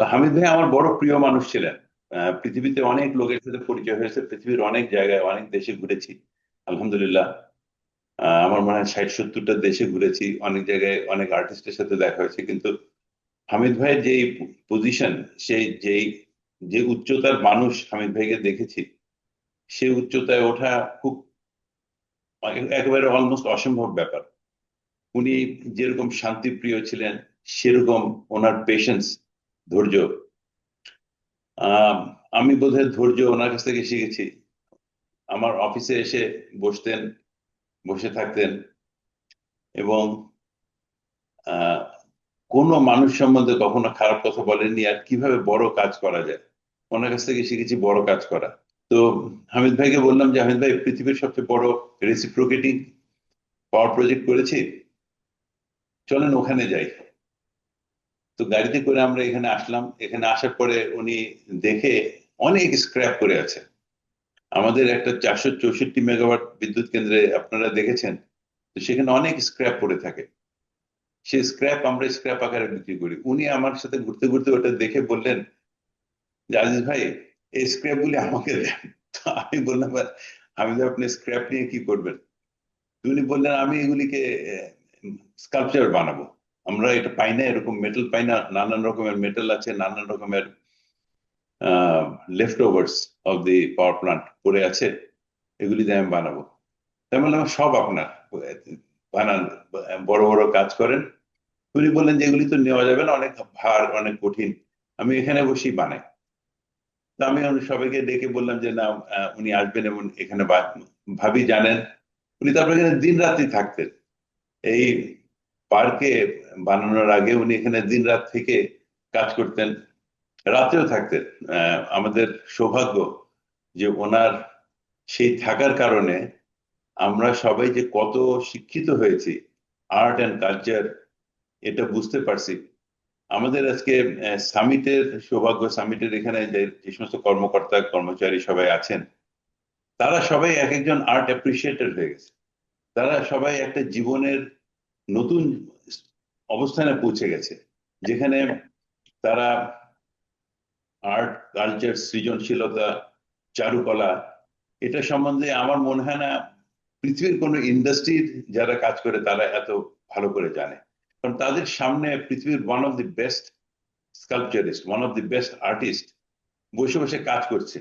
তো হামিদ ভাই আমার বড় প্রিয় মানুষ ছিলেন। পৃথিবীতে অনেক লোকের সাথে পরিচয় হয়েছে, পৃথিবীর অনেক জায়গায়, অনেক দেশে ঘুরেছি, আলহামদুলিল্লাহ। আমার মনে হয় ষাট, সত্তরটা দেশে ঘুরেছি, অনেক জায়গায় অনেক আর্টিস্টের সাথে দেখা হয়েছে, কিন্তু হামিদ ভাইয়ের যেই পজিশন সেই যেই, যে উচ্চতার মানুষ হামিদ ভাইকে দেখেছি সেই উচ্চতায় ওঠা খুব একেবারে অলমোস্ট অসম্ভব ব্যাপার। উনি যেরকম শান্তিপ্রিয় ছিলেন, সেরকম ওনার পেশেন্স ধৈর্য। আমি বোধহয় ধৈর্য ওনার কাছ থেকে শিখেছি। আমার অফিসে এসে বসতেন, বসে থাকতেন এবং কোনো মানুষ সম্বন্ধে কখনো খারাপ কথা বলেননি আর কীভাবে বড় কাজ করা যায়। ওনার কাছ থেকে শিখেছি বড় কাজ করা। তো হামিদ ভাইকে বললাম যে, হামিদ ভাই, পৃথিবীর সবচেয়ে বড় রেসিপ্রোকেটিং পাওয়ার প্রজেক্ট করেছি। চলেন ওখানে যাই। তো গাড়িতে করে আমরা এখানে আসলাম। এখানে আসার পরে উনি দেখে অনেক স্ক্র্যাপ করে আছে। আমাদের একটা চারশো চৌষট্টি মেগাওয়াট বিদ্যুৎ কেন্দ্রে আপনারা দেখেছেন, তো সেখানে অনেক স্ক্র্যাপ পড়ে থাকে। সেই স্ক্র্যাপ আমরা স্ক্র্যাপ আকারে বিক্রি করি। উনি আমার সাথে ঘুরতে ঘুরতে ওটা দেখে বললেন, যে আজিজ ভাই, এই স্ক্র্যাপ গুলি আমাকে দেন। তো আমি বললাম আমি তো আপনি স্ক্র্যাপ নিয়ে কি করবেন? উনি বললেন, আমি এগুলিকে স্কাল্পচার বানাবো। আমরা এটা পাই না, এরকম মেটাল পাই না নানান রকমের মেটাল আছে, নানান রকমের leftovers of the power plant পড়ে আছে, এগুলি দিয়ে আমি বানাবো। তাই বললাম সব আপনার, বানান, বড় বড় কাজ করেন। উনি বললেন যে এগুলি তো নেওয়া যাবে না, অনেক ভার, অনেক কঠিন। আমি এখানে বসেই বানাই। তো আমি সবাইকে ডেকে বললাম যে না উনি আসবেন এবং এখানে ভাবি জানেন। উনি তারপরে এখানে দিন রাত্রি থাকতেন। এই পার্কে বানানোর আগে উনি এখানে দিন রাত থেকে কাজ করতেন, রাতেও থাকতেন। আমাদের সৌভাগ্য যে ওনার সেই থাকার কারণে আমরা সবাই যে কত শিক্ষিত হয়েছি, আর্ট অ্যান্ড কালচার, এটা বুঝতে পারছি। আমাদের আজকে সামিটের সৌভাগ্য, সামিটের এখানে যে যে সমস্ত কর্মকর্তা, কর্মচারী সবাই আছেন, তারা সবাই এক একজন আর্ট অ্যাপ্রিসিয়েটেড হয়ে গেছে। তারা সবাই একটা জীবনের নতুন অবস্থানে পৌঁছে গেছে, যেখানে তারা আর্ট কালচার সৃজনশীলতা, চারুকলা, এটা সম্বন্ধে আমার মনে হয় না পৃথিবীর কোনো ইন্ডাস্ট্রির যারা কাজ করে তারা এত ভালো করে জানে। কারণ তাদের সামনে পৃথিবীর one of the best sculpturist one of the best artist বসে বসে কাজ করছে।